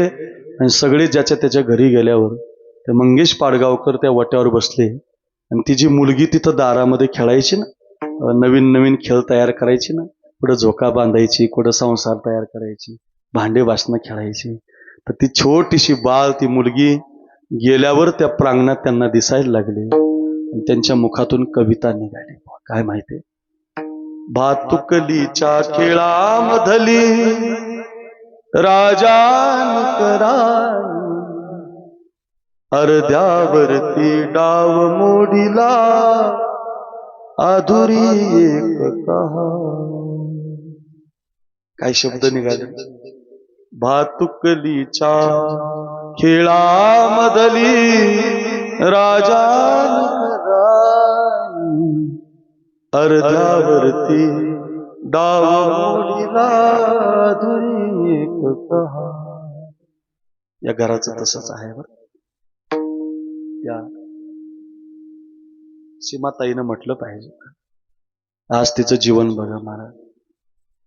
आणि सगळे ज्याच्या त्याच्या घरी गेल्यावर ते मंगेश पाडगावकर त्या वट्यावर बसले. आणि ती जी मुलगी तिथं दारामध्ये खेळायची ना नवीन नवीन खेळ तयार करायची ना कुठं झोका बांधायची कुठं संसार तयार करायची भांडे वासनं खेळायची. तर ती छोटीशी बाळ ती मुलगी गेल्यावर त्या प्रांगणात त्यांना दिसायला लागली. आणि त्यांच्या मुखातून कविता निघाली. काय माहितीये भातुकलीच्या खेळामधली राजान करा अर्ध्यावरती डाव मोडीला आधुरी एक. काय शब्द निघाले भातुकलीच्या खेळामधली राजान कराई. अर्ध्यावरती या घराचं तसंच आहे बर. या. सीमाताईनं म्हटलं पाहिजे आज तिचं जीवन बघा महाराज.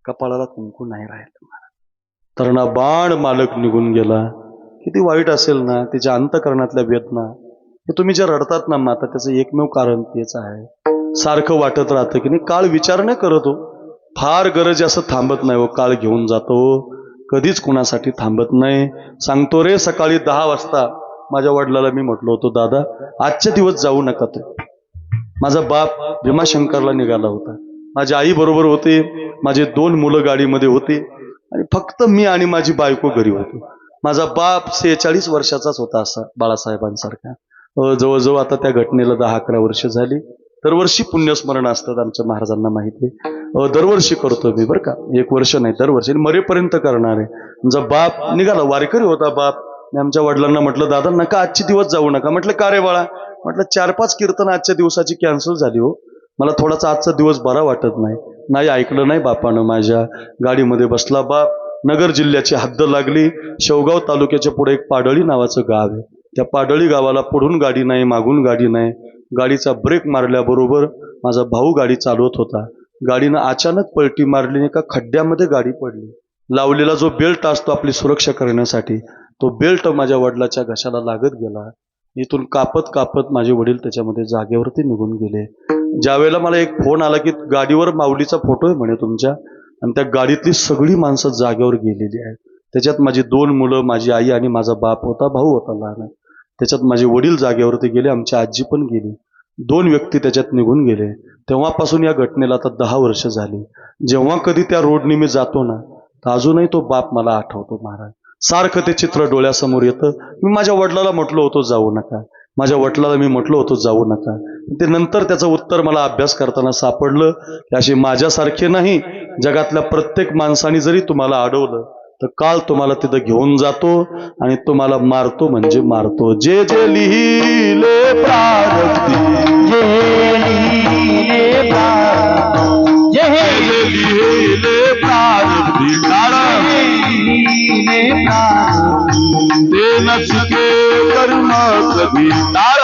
कपाळाला कुंकू नाही राहिलं महाराज. तरणा बाण मालक निघून गेला. किती वाईट असेल ना तिच्या अंतकरणातल्या वेदना. हे तुम्ही जे रडतात ना माता त्याचं एकमेव कारण तेच आहे. सारखं वाटत राहतं की नाही काळ विचार नाही करत हो. फार गरज असं थांबत नाही हो काळ घेऊन जातो. कधीच कुणासाठी थांबत नाही. सांगतो रे सकाळी दहा वाजता माझ्या वडिलाला मी म्हटलो होतो दादा आजच्या दिवस जाऊ नका तू. माझा बाप भीमाशंकरला निघाला होता. माझी आई बरोबर होते माझे दोन मुलं गाडीमध्ये होते. आणि फक्त मी आणि माझी बायको घरी होतो. माझा बाप सेहेचाळीस वर्षाचाच होता असा बाळासाहेबांसारखा. जवळजवळ आता त्या घटनेला दहा अकरा वर्ष झाली. दरवर्षी पुण्यस्मरण असतात आमच्या महाराजांना माहिती आहे. दरवर्षी करतो मी बरं का. एक वर्ष नाही दरवर्षी. आणि मरेपर्यंत करणार आहे. आमचा बाप निघाला वारकरी होता बाप. मी आमच्या वडिलांना म्हटलं दादा नका आजचे दिवस जाऊ नका? म्हटलं का रे बाळा? म्हटलं चार पाच कीर्तन आजच्या दिवसाची कॅन्सल झाली हो. मला थोडासा आजचा दिवस बरा वाटत नाही. नाही ऐकलं नाही बापानं माझ्या गाडीमध्ये बसला बाप. नगर जिल्ह्याची हद्द लागली. शेवगाव तालुक्याच्या पुढे एक पाडळी नावाचं गाव आहे. त्या पाडळी गावाला पुढून गाडी नाही मागून गाडी नाही. गाडीचा ब्रेक मारल्याबरोबर माझा भाऊ गाडी चालवत होता. गाडीनं अचानक पलटी मारली आणि एका खड्ड्यामध्ये गाडी पडली. लावलेला जो बेल्ट असतो आपली सुरक्षा करण्यासाठी तो बेल्ट माझ्या वडिलाच्या घशाला लागत गेला. इथून कापत कापत माझे वडील त्याच्यामध्ये जागेवरती निघून गेले. ज्यावेळेला मला एक फोन आला की गाडीवर माऊलीचा फोटो आहे म्हणे तुमच्या आणि त्या गाडीतली सगळी माणसं जागेवर गेलेली आहेत. त्याच्यात माझी दोन मुलं माझी आई आणि माझा बाप होता भाऊ होता लहान. त्याच्यात माझे वडील जागेवरती गेले आमची आजी पण गेली. दोन व्यक्ती त्याच्यात निघून गेले. तेव्हापासून या घटनेला आता दहा वर्ष झाली. जेव्हा कधी त्या रोडने मी जातो ना तर अजूनही तो बाप मला आठवतो महाराज. सारखं ते चित्र डोळ्यासमोर येतं. मी माझ्या वडिलाला म्हटलो होतो जाऊ नका. माझ्या वडिलाला मी म्हटलो होतो जाऊ नका. ते नंतर त्याचं उत्तर मला अभ्यास करताना सापडलं की अशी माझ्यासारखे नाही जगातल्या प्रत्येक माणसाने जरी तुम्हाला अडवलं तर काल तुम्हाला तिथं घेऊन जातो आणि तुम्हाला मारतो म्हणजे मारतो. जे जे लिहिले प्रारब्धी. जे लिहिले प्रारब्धी. काळा ते नचके कर्म कधी होणारा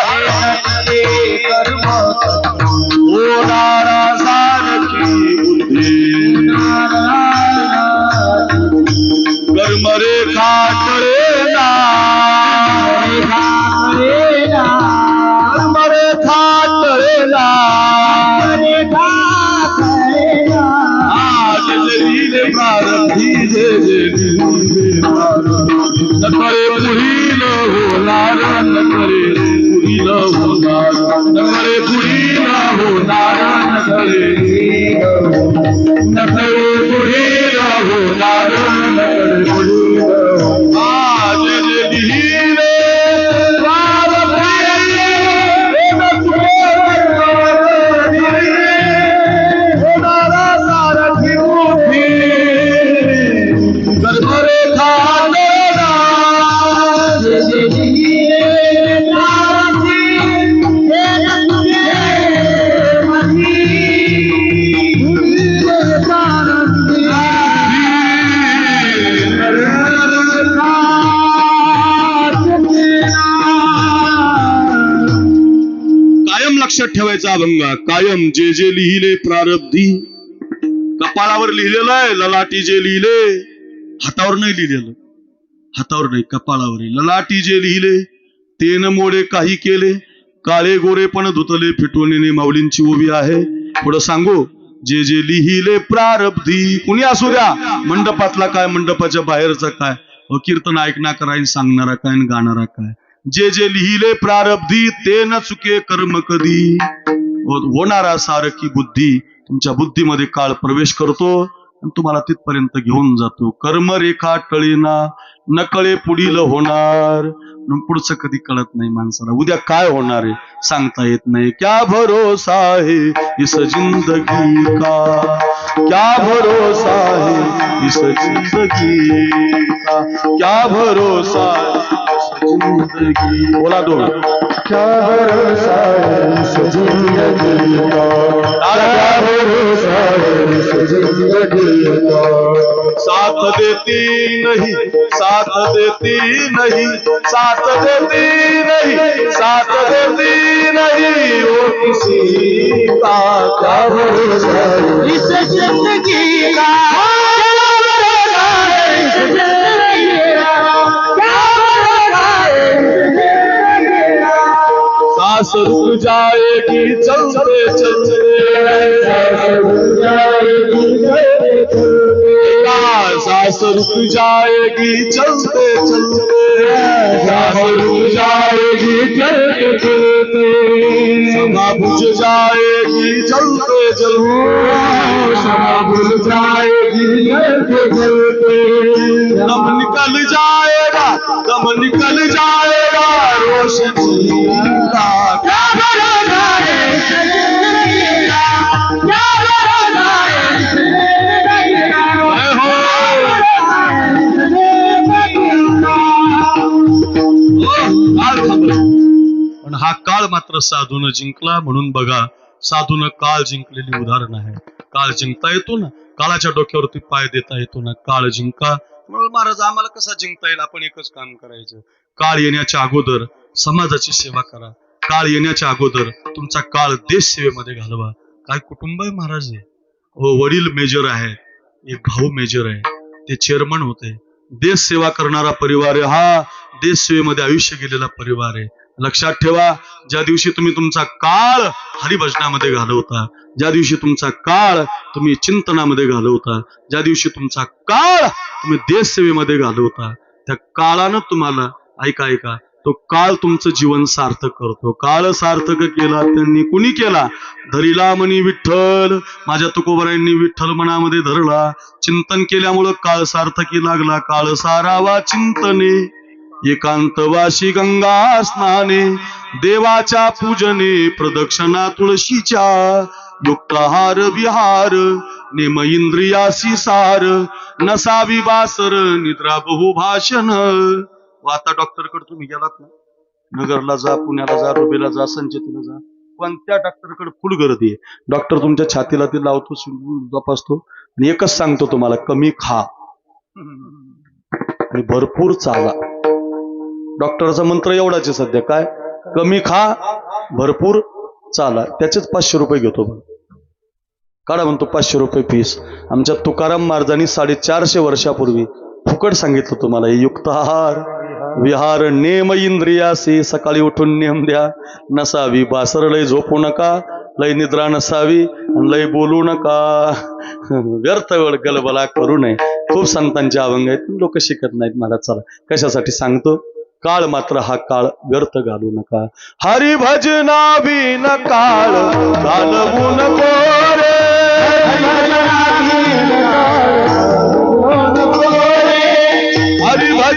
लक्षात कायम जे जे लिहिले प्रारब्धी कपाळावर लिहिलेलं आहे ललाटी जे लिहिले हातावर नाही लिहिलेलं. हातावर नाही कपाळावर ललाटी जे लिहिले तेन मोडे काही केले काळे गोरे पण धुतले फिटवणीने माऊलींची उभी आहे. पुढं सांगू जे जे लिहिले प्रारब्धी कुणी असू द्या मंडपातला काय मंडपाच्या बाहेरचा काय हो, कीर्तन ऐकणार काय सांगणारा काय गाणारा काय. जे जे लिहिले प्रारब्धी ते न चुके कर्म कधी. हो- होणारा सारखी बुद्धी तुमच्या बुद्धीमध्ये काळ प्रवेश करतो आणि तुम्हाला तिथपर्यंत घेऊन जातो. कर्मरेखा रेखा टळीना नकळे पुढील होणार. पुढचं कधी कळत नाही माणसाला. उद्या काय होणार आहे सांगता येत नाही. क्या भरोसा है इस जिंदगी का? क्या भरोसा है इस जिंदगी का? क्या भरोसा है ज़िंदगी बोला दो। क्या भरोसा है ज़िंदगी का? क्या? भरोसा है ज़िंदगी का? साथ देती नहीं साथ देती नहीं साथ देती नहीं साथ देती नहीं। वो किसी का क्या भरोसा इस ज़िंदगी का क्या भरोसा है? सांस रुक जाएगी, चलते चलते। सांस रुक जाएगी, चलते चलते। सांस रुक जाएगी, चलते चलते। समा बुझ जाएगी, चलते चलते मात्र साधून जिंकला. म्हणून बघा साधून काळ जिंकलेली उदाहरण आहे काळ जिंकता येतो ना? काळाच्या डोक्यावरती पाय देता येतो ना? काळ जिंका. म्हणून महाराज आम्हाला कसा जिंकता येईल? आपण एकच काम करायचं. काळ येण्याच्या अगोदर समाजाची सेवा करा. काळ येण्याच्या अगोदर तुमचा काळ देश सेवेमध्ये घालवा. काय कुटुंब आहे महाराज? हो वडील मेजर आहे एक भाऊ मेजर आहे. ते चेअरमन होते. देश सेवा करणारा परिवार आहे. हा देश सेवेमध्ये आयुष्य गेलेला परिवार आहे. लक्षात ठेवा ज्या दिवशी तुम्ही तुमचा काळ हरिभजनामध्ये घालवता ज्या दिवशी तुमचा काळ तुम्ही चिंतनामध्ये घालवता ज्या दिवशी तुमचा काळ तुम्ही देश सेवेमध्ये घालवता त्या काळानं तुम्हाला ऐका ऐका तो काळ तुमचं जीवन सार्थक करतो. काळ सार्थक केला त्यांनी कुणी केला? धरिला म्हणी विठ्ठल माझ्या तुकोबरायांनी विठ्ठल मनामध्ये धरला. चिंतन केल्यामुळं काळ सार्थकी लागला. काळ सारावा चिंतने एकांतवाशी गंगा स्नाने देवाच्या पूजने प्रदक्षिणा तुळशीच्या युक्तहार विहार नेम इंद्रियासी सार नसावी बासर निद्रा बहुभाषण. व आता डॉक्टरकडे तुम्ही गेलात ना? नगरला जा पुण्याला जा रुबेला जा संचेतीला जा. कोणत्या डॉक्टरकडे फुल गर्दी आहे? डॉक्टर तुमच्या छातीला ते लावतो तपासतो आणि एकच सांगतो तुम्हाला कमी खा. आणि भरपूर चाला. डॉक्टरचा मंत्र एवढाच आहे सध्या. काय? कमी खा भरपूर चाला. त्याचेच पाचशे रुपये घेतो काढा म्हणतो पाचशे रुपये फीस आमच्या तुकाराम महाराजांनी साडेचारशे वर्षापूर्वी फुकट सांगितलं तुम्हाला हे युक्तहार विहार नेम इंद्रियासी सकाळी उठून नेम द्या. नसावी बासर लय झोपू नका लय निद्रा नसावी लय बोलू नका. व्यर्थ गलबला करू नये. खूप संतांचे अभंग आहेत. लोक शिकत नाहीत मला चला. कशासाठी सांगतो? काळ मात्र हा काळ व्यर्थ घालू नका. हरी भजना बिन काळ घालवू नको हरी भज